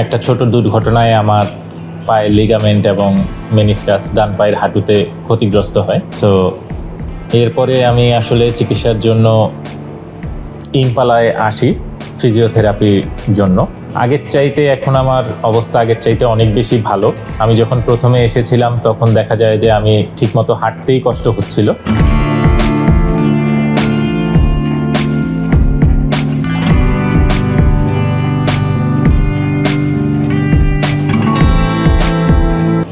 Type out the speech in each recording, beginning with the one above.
একটা ছোট দুর্ঘটনায় আমার পায়ের লিগামেন্ট এবং মেনিসকাস ডান পায়ের হাঁটুতে ক্ষতিগ্রস্ত হয়। সো এরপরে আমি আসলে চিকিৎসার জন্য ইম্পালায় আসি ফিজিওথেরাপির জন্য। আগের চাইতে এখন আমার অবস্থা আগের চাইতে অনেক বেশি ভালো। আমি যখন প্রথমে এসেছিলাম, তখন দেখা যায় যে আমি ঠিকমতো হাঁটতেই কষ্ট হচ্ছিল।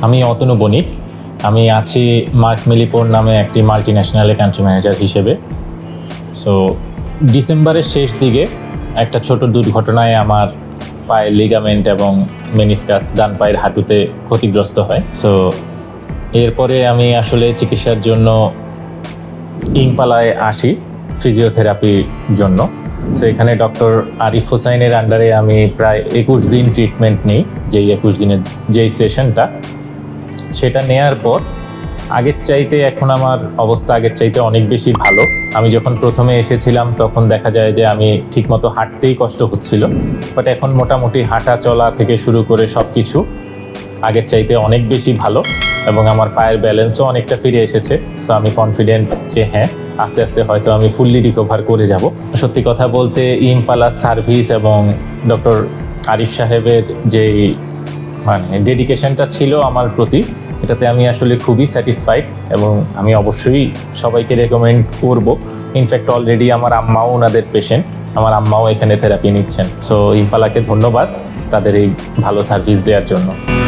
আমি অতনু বণিক। আমি আছি মার্ক মিলিপোর নামে একটি মাল্টি ন্যাশনালে কান্ট্রি ম্যানেজার হিসেবে। সো ডিসেম্বরের শেষ দিকে একটা ছোট দুর্ঘটনায় আমার পায়ের লিগামেন্ট এবং মেনিসকাস ডান পায়ের হাঁটুতে ক্ষতিগ্রস্ত হয়। সো এরপরে আমি আসলে চিকিৎসার জন্য ইম্পালায় আসি ফিজিওথেরাপির জন্য। সো এখানে ডক্টর আরিফ হোসাইনের আন্ডারে আমি প্রায় একুশ দিন ট্রিটমেন্ট নিই। যেই একুশ দিনের, যেই সেশনটা সেটা নেয়ার পর, আগের চাইতে এখন আমার অবস্থা আগের চাইতে অনেক বেশি ভালো। আমি যখন প্রথমে এসেছিলাম, তখন দেখা যায় যে আমি ঠিকমতো হাঁটতেই কষ্ট হচ্ছিল। বাট এখন মোটামুটি হাঁটা চলা থেকে শুরু করে সব কিছু আগের চাইতে অনেক বেশি ভালো এবং আমার পায়ের ব্যালেন্সও অনেকটা ফিরে এসেছে। সো আমি কনফিডেন্ট যে হ্যাঁ আস্তে আস্তে হয়তো আমি ফুললি রিকভার করে যাব। সত্যি কথা বলতে ইমপালার সার্ভিস এবং ডক্টর আরিফ সাহেবের যে মানে ডেডিকেশনটা ছিল আমার প্রতি। এটাতে আমি আসলে খুবই স্যাটিসফাইড এবং আমি অবশ্যই সবাইকে রেকমেন্ড করব। ইনফ্যাক্ট অলরেডি আমার আম্মাও ওনাদের পেশেন্ট আমার আম্মাও এখানে থেরাপি নিচ্ছেন। সো ইম্পালাকে ধন্যবাদ তাদের এই ভালো সার্ভিস দেওয়ার জন্য।